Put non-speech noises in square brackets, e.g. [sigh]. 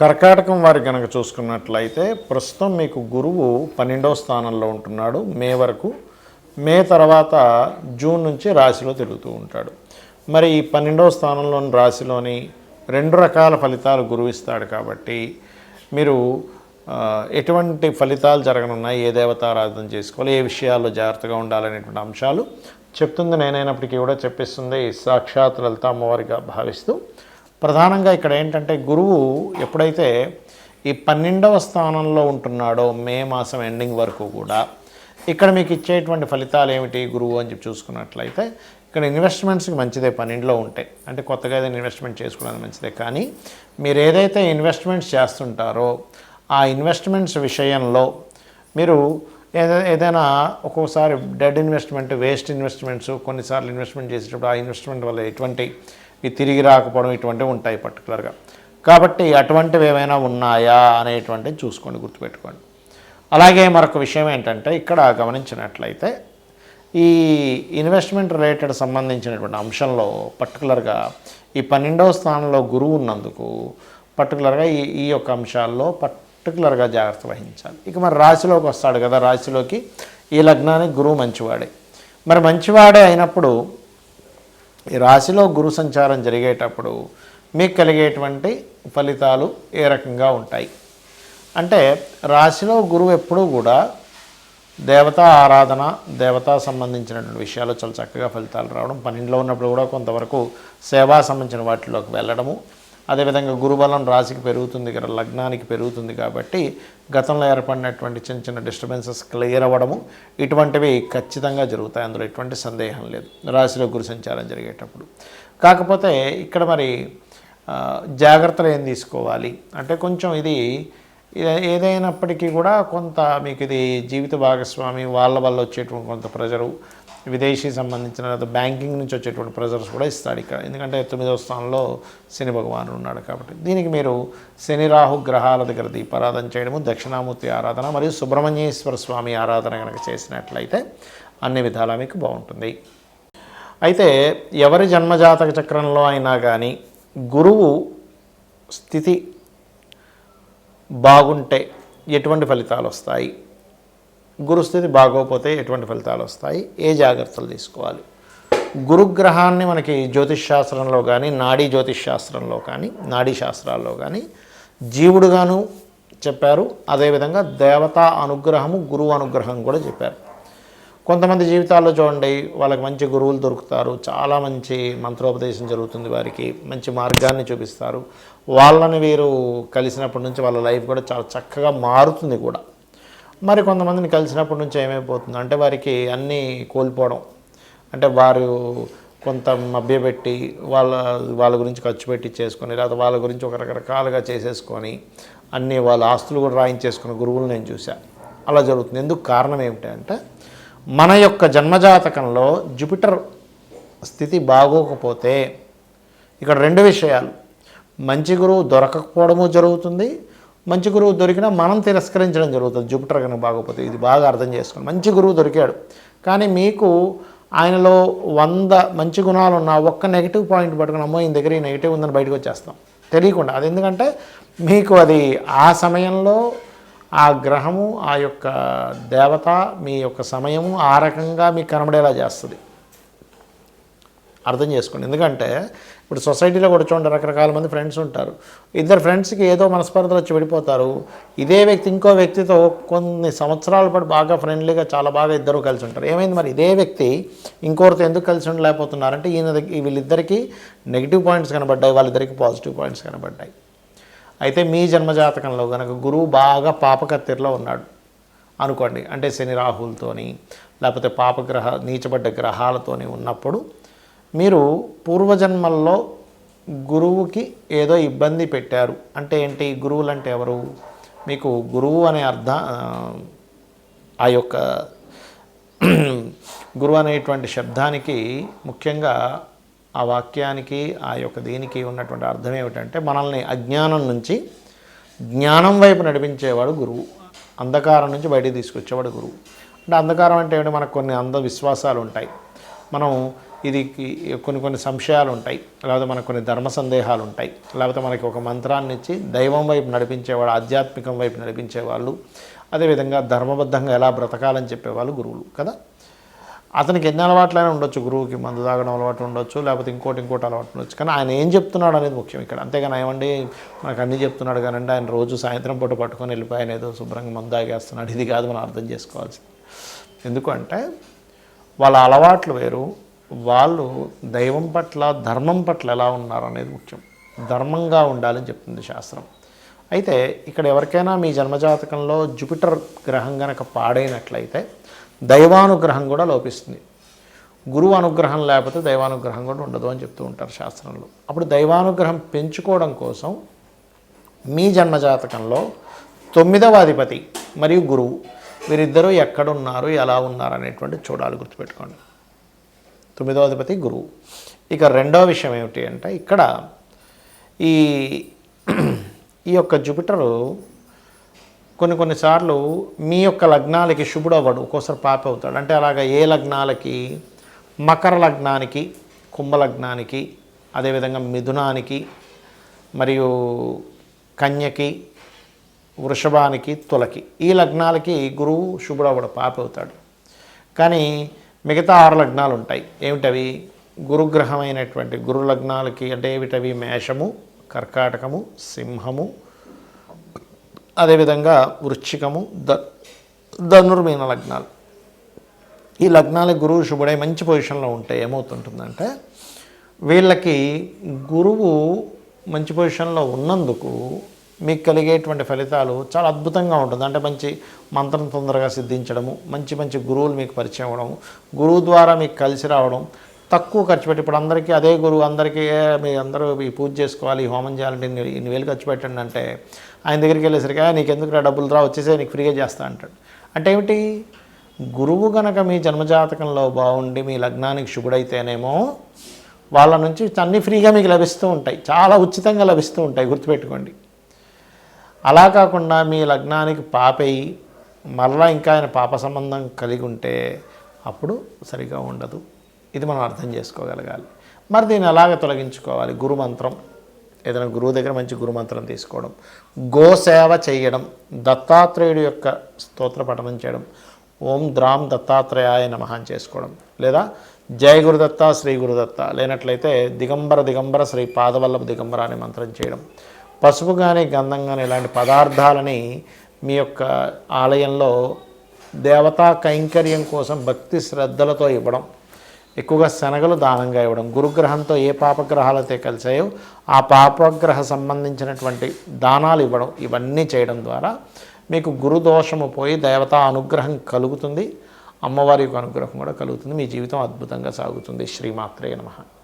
కర్కాటకం వారి కనుక చూసుకున్నట్లయితే ప్రస్తుతం మీకు గురువు పన్నెండవ స్థానంలో ఉంటున్నాడు. మే వరకు మే తర్వాత జూన్ నుంచి రాశిలో తిరుగుతూ ఉంటాడు. మరి ఈ పన్నెండవ స్థానంలోని రాశిలోని రెండు రకాల ఫలితాలు గురువు ఇస్తాడు కాబట్టి మీరు ఎటువంటి ఫలితాలు జరగనున్నాయి ఏ దేవతారాధన చేసుకోవాలి ఏ విషయాల్లో జాగ్రత్తగా ఉండాలనేటువంటి అంశాలు చెప్తుంది. నేనైనప్పటికీ కూడా చెప్పిస్తుంది. సాక్షాత్ లలిత అమ్మవారిగా భావిస్తూ ప్రధానంగా ఇక్కడ ఏంటంటే గురువు ఎప్పుడైతే ఈ పన్నెండవ స్థానంలో ఉంటున్నాడో మే మాసం ఎండింగ్ వరకు కూడా ఇక్కడ మీకు ఇచ్చేటువంటి ఫలితాలు ఏమిటి గురువు అని చెప్పి చూసుకున్నట్లయితే ఇక్కడ ఇన్వెస్ట్మెంట్స్కి మంచిదే పన్నెండులో ఉంటాయి అంటే కొత్తగా ఏదైనా ఇన్వెస్ట్మెంట్ చేసుకోవడానికి మంచిదే. కానీ మీరు ఏదైతే ఇన్వెస్ట్మెంట్స్ చేస్తుంటారో ఆ ఇన్వెస్ట్మెంట్స్ విషయంలో మీరు ఏదైనా ఏదైనా ఒక్కోసారి డెడ్ ఇన్వెస్ట్మెంట్ వేస్ట్ ఇన్వెస్ట్మెంట్స్ కొన్నిసార్లు ఇన్వెస్ట్మెంట్ చేసేటప్పుడు ఆ ఇన్వెస్ట్మెంట్ వల్ల ఎటువంటి ఈ తిరిగి రాకపోవడం ఇటువంటివి ఉంటాయి పర్టికులర్గా కాబట్టి అటువంటివి ఏమైనా ఉన్నాయా అనేటువంటివి చూసుకోండి గుర్తుపెట్టుకోండి. అలాగే మరొక విషయం ఏంటంటే ఇక్కడ గమనించినట్లయితే ఈ ఇన్వెస్ట్మెంట్ రిలేటెడ్ సంబంధించినటువంటి అంశంలో పర్టికులర్గా ఈ పన్నెండవ స్థానంలో గురువు ఉన్నందుకు పర్టికులర్గా ఈ ఈ యొక్క అంశాల్లో పర్టికులర్గా జాగ్రత్త వహించాలి. ఇక మరి రాశిలోకి వస్తాడు కదా రాశిలోకి ఈ లగ్నానికి గురువు మంచివాడే. మరి మంచివాడే అయినప్పుడు ఈ రాశిలో గురు సంచారం జరిగేటప్పుడు మీకు కలిగేటువంటి ఫలితాలు ఏ రకంగా ఉంటాయి? అంటే రాశిలో గురువు ఎప్పుడూ కూడా దేవతా ఆరాధన దేవతా సంబంధించినటువంటి విషయాలు చాలా చక్కగా ఫలితాలు రావడం పన్నెండులో ఉన్నప్పుడు కూడా కొంతవరకు సేవా సంబంధించిన వాటిలోకి వెళ్ళడము అదేవిధంగా గురుబలం రాశికి పెరుగుతుంది కదా లగ్నానికి పెరుగుతుంది కాబట్టి గతంలో ఏర్పడినటువంటి చిన్న చిన్న డిస్టర్బెన్సెస్ క్లియర్ అవ్వడము ఇటువంటివి ఖచ్చితంగా జరుగుతాయి. అందులో ఎటువంటి సందేహం లేదు. రాశిలో గురు సంచారం జరిగేటప్పుడు. కాకపోతే ఇక్కడ మరి జాగ్రత్తలు ఏం తీసుకోవాలి? అంటే కొంచెం ఇది ఏదైనప్పటికీ కూడా కొంత మీకు ఇది జీవిత భాగస్వామి వాళ్ళ వల్ల వచ్చేటువంటి కొంత ప్రజలు విదేశీ సంబంధించిన లేదా బ్యాంకింగ్ నుంచి వచ్చేటువంటి ప్రెజర్స్ కూడా ఇస్తాడు ఇక్కడ. ఎందుకంటే తొమ్మిదవ స్థానంలో శని భగవాను ఉన్నాడు కాబట్టి. దీనికి మీరు శని రాహు గ్రహాల దగ్గర దీపారాధన చేయడము దక్షిణామూర్తి ఆరాధన మరియు సుబ్రహ్మణ్యేశ్వర స్వామి ఆరాధన కనుక చేసినట్లయితే అన్ని విధాలా మీకు బాగుంటుంది. అయితే ఎవరి జన్మజాతక చక్రంలో అయినా కానీ గురువు స్థితి బాగుంటే ఎటువంటి ఫలితాలు వస్తాయి? గురుస్థితి బాగోకపోతే ఎటువంటి ఫలితాలు వస్తాయి? ఏ జాగ్రత్తలు తీసుకోవాలి? గురుగ్రహాన్ని మనకి జ్యోతిష్ శాస్త్రంలో కానీ నాడీ జ్యోతిష్ శాస్త్రంలో కానీ నాడీ శాస్త్రాల్లో కానీ జీవుడుగాను చెప్పారు. అదేవిధంగా దేవతా అనుగ్రహము గురువు అనుగ్రహం కూడా చెప్పారు. కొంతమంది జీవితాల్లో చూడండి వాళ్ళకి మంచి గురువులు దొరుకుతారు. చాలా మంచి మంత్రోపదేశం జరుగుతుంది వారికి. మంచి మార్గాన్ని చూపిస్తారు. వాళ్ళని వీరు కలిసినప్పటి నుంచి వాళ్ళ లైఫ్ కూడా చాలా చక్కగా మారుతుంది కూడా. మరి కొంతమందిని కలిసినప్పటి నుంచి ఏమైపోతుంది? అంటే వారికి అన్నీ కోల్పోవడం. అంటే వారు కొంత మభ్యపెట్టి వాళ్ళ వాళ్ళ గురించి ఖర్చు పెట్టి చేసుకొని లేదా వాళ్ళ గురించి ఒక రకరకాలుగా చేసేసుకొని అన్నీ వాళ్ళ ఆస్తులు కూడా రాయించేసుకున్న గురువులు నేను చూశాను అలా జరుగుతుంది. ఎందుకు కారణం ఏమిటంటే మన యొక్క జన్మజాతకంలో జూపిటర్ స్థితి బాగోకపోతే ఇక్కడ రెండు విషయాలు. మంచి గురువు దొరకకపోవడము జరుగుతుంది మంచి గురువు దొరికినా మనం తిరస్కరించడం జరుగుతుంది. జూపిటర్ కనుక బాగోపోతే ఇది బాగా అర్థం చేసుకోండి. మంచి గురువు దొరికాడు. కానీ మీకు ఆయనలో వంద మంచి గుణాలు ఉన్న ఒక్క నెగిటివ్ పాయింట్ పట్టుకుని అమ్మో ఈయన దగ్గర ఈ నెగిటివ్ ఉందని బయటకు వచ్చేస్తాం. తెలియకుండా. అది ఎందుకంటే మీకు అది ఆ సమయంలో ఆ గ్రహము ఆ యొక్క దేవత మీ యొక్క సమయము ఆ రకంగా మీకు కనబడేలా చేస్తుంది. అర్థం చేసుకోండి. ఎందుకంటే ఇప్పుడు సొసైటీలో కూడా చూడండి రకరకాల మంది ఫ్రెండ్స్ ఉంటారు. ఇద్దరు ఫ్రెండ్స్కి ఏదో మనస్పర్ధలు వచ్చి విడిపోతారు. ఇదే వ్యక్తి ఇంకో వ్యక్తితో కొన్ని సంవత్సరాల పాటు బాగా ఫ్రెండ్లీగా చాలా బాగా ఇద్దరు కలిసి ఉంటారు. ఏమైంది మరి? ఇదే వ్యక్తి ఇంకోరితో ఎందుకు కలిసి ఉండలేకపోతున్నారంటే ఈయన వీళ్ళిద్దరికీ నెగిటివ్ పాయింట్స్ కనబడ్డాయి వాళ్ళిద్దరికి పాజిటివ్ పాయింట్స్ కనబడ్డాయి. అయితే మీ జన్మజాతకంలో కనుక గురువు బాగా పాపకత్తిరిలో ఉన్నాడు అనుకోండి. అంటే శని రాహులతోని లేకపోతే పాపగ్రహ నీచబడ్డ గ్రహాలతోని ఉన్నప్పుడు మీరు పూర్వజన్మల్లో గురువుకి ఏదో ఇబ్బంది పెట్టారు. అంటే ఏంటి? గురువులు అంటే ఎవరు? మీకు గురువు అనే అర్థ ఆ యొక్క [clears throat] గురువు అనేటువంటి శబ్దానికి ముఖ్యంగా ఆ వాక్యానికి ఆ యొక్క దీనికి ఉన్నటువంటి అర్థం ఏమిటంటే మనల్ని అజ్ఞానం నుంచి జ్ఞానం వైపు నడిపించేవాడు గురువు. అంధకారం నుంచి బయటికి తీసుకొచ్చేవాడు గురువు. అంటే అంధకారం అంటే ఏమిటి? మనకు కొన్ని అంధ విశ్వాసాలు ఉంటాయి. మనం ఇది కొన్ని కొన్ని సంశయాలు ఉంటాయి. లేకపోతే మనకు కొన్ని ధర్మ సందేహాలు ఉంటాయి. లేకపోతే మనకి ఒక మంత్రాన్ని ఇచ్చి దైవం వైపు నడిపించేవాడు ఆధ్యాత్మికం వైపు నడిపించేవాళ్ళు అదేవిధంగా ధర్మబద్ధంగా ఎలా బ్రతకాలని చెప్పేవాళ్ళు గురువులు కదా? అతనికి ఎన్ని అలవాట్లైనా ఉండొచ్చు. గురువుకి మందు తాగడం అలవాటు ఉండొచ్చు. లేకపోతే ఇంకోటి ఇంకోటి అలవాటు ఉండొచ్చు. కానీ ఆయన ఏం చెప్తున్నాడు అనేది ముఖ్యం ఇక్కడ. అంతేగాని ఏమండి? మనకు అన్నీ చెప్తున్నాడు కానండి. ఆయన రోజు సాయంత్రం పూట పట్టుకొని వెళ్ళిపోయాను ఏదో శుభ్రంగా మందు తాగేస్తున్నాడు. ఇది కాదు మనం అర్థం చేసుకోవాల్సింది. ఎందుకంటే వాళ్ళ అలవాట్లు వేరు. వాళ్ళు దైవం పట్ల ధర్మం పట్ల ఎలా ఉన్నారు అనేది ముఖ్యం. ధర్మంగా ఉండాలని చెప్తుంది శాస్త్రం. అయితే ఇక్కడ ఎవరికైనా మీ జన్మజాతకంలో జూపిటర్ గ్రహం గనక పాడైనట్లయితే దైవానుగ్రహం కూడా లోపిస్తుంది. గురువు అనుగ్రహం లేకపోతే దైవానుగ్రహం కూడా ఉండదు అని చెప్తూ ఉంటారు శాస్త్రంలో. అప్పుడు దైవానుగ్రహం పెంచుకోవడం కోసం మీ జన్మజాతకంలో తొమ్మిదవ అధిపతి మరియు గురువు వీరిద్దరూ ఎక్కడున్నారు ఎలా ఉన్నారు అనేటువంటి చూడాలి గుర్తుపెట్టుకోండి. తొమ్మిదో అధిపతి గురువు. ఇక రెండో విషయం ఏమిటి అంటే ఇక్కడ ఈ ఈ యొక్క జూపిటరు కొన్ని కొన్నిసార్లు మీ యొక్క లగ్నాలకి శుభుడు అవ్వడు ఒక్కోసారి పాప అవుతాడు. అంటే అలాగా ఏ లగ్నాలకి? మకర లగ్నానికి కుంభ లగ్నానికి అదేవిధంగా మిథునానికి మరియు కన్యకి వృషభానికి తులకి ఈ లగ్నాలకి గురువు శుభుడు అవ్వడు పాప అవుతాడు. కానీ మిగతా ఆరు లగ్నాలు ఉంటాయి ఏమిటవి? గురుగ్రహమైనటువంటి గురు లగ్నాలకి అంటే ఏమిటవి? మేషము కర్కాటకము సింహము అదేవిధంగా వృశ్చికము ద ధనుర్మీన లగ్నాలు. ఈ లగ్నాలు గురువు శుభుడై మంచి పొజిషన్లో ఉంటే ఏమవుతుంటుందంటే వీళ్ళకి గురువు మంచి పొజిషన్లో ఉన్నందుకు మీకు కలిగేటువంటి ఫలితాలు చాలా అద్భుతంగా ఉంటుంది. అంటే మంచి మంత్రం తొందరగా సిద్ధించడము మంచి మంచి గురువులు మీకు పరిచయం అవ్వడం గురువు ద్వారా మీకు కలిసి రావడం తక్కువ ఖర్చు పెట్టి ఇప్పుడు అందరికీ అదే గురువు అందరికీ మీ అందరూ ఈ పూజ చేసుకోవాలి హోమం చేయాలంటే ఇన్ని ఇన్ని వేలు ఖర్చు పెట్టండి అంటే ఆయన దగ్గరికి వెళ్ళేసరికి నీకు ఎందుకు డబ్బులు రా వచ్చేసే నీకు ఫ్రీగా చేస్తా అంటాడు. అంటే ఏమిటి? గురువు గనక మీ జన్మజాతకంలో బాగుండి మీ లగ్నానికి శుభుడైతేనేమో వాళ్ళ నుంచి అన్నీ ఫ్రీగా మీకు లభిస్తూ ఉంటాయి. చాలా ఉచితంగా లభిస్తూ ఉంటాయి గుర్తుపెట్టుకోండి. అలా కాకుండా మీ లగ్నానికి పాపయి మరలా ఇంకా ఆయన పాప సంబంధం కలిగి ఉంటే అప్పుడు సరిగా ఉండదు. ఇది మనం అర్థం చేసుకోగలగాలి. మరి దీన్ని ఎలాగ తొలగించుకోవాలి? గురుమంత్రం. ఏదైనా గురువు దగ్గర మంచి గురుమంత్రం తీసుకోవడం. గోసేవ చేయడం. దత్తాత్రేయుడు యొక్క స్తోత్ర పఠనం చేయడం. ఓం ద్రాం దత్తాత్రేయాయ నమః చేసుకోవడం. లేదా జయ గురుదత్త శ్రీ గురుదత్త లేనట్లయితే దిగంబర దిగంబర శ్రీ పాదవల్లభ దిగంబర అనే మంత్రం చేయడం. పసుపు కానీ గంధం కానీ ఇలాంటి పదార్థాలని మీ యొక్క ఆలయంలో దేవతా కైంకర్యం కోసం భక్తి శ్రద్ధలతో ఇవ్వడం ఎక్కువగా శనగలు దానంగా ఇవ్వడం గురుగ్రహంతో ఏ పాపగ్రహాలైతే కలిసాయో ఆ పాపగ్రహ సంబంధించినటువంటి దానాలు ఇవ్వడం ఇవన్నీ చేయడం ద్వారా మీకు గురుదోషము పోయి దేవతా అనుగ్రహం కలుగుతుంది. అమ్మవారి యొక్క అనుగ్రహం కూడా కలుగుతుంది. మీ జీవితం అద్భుతంగా సాగుతుంది. శ్రీమాత్రే నమః.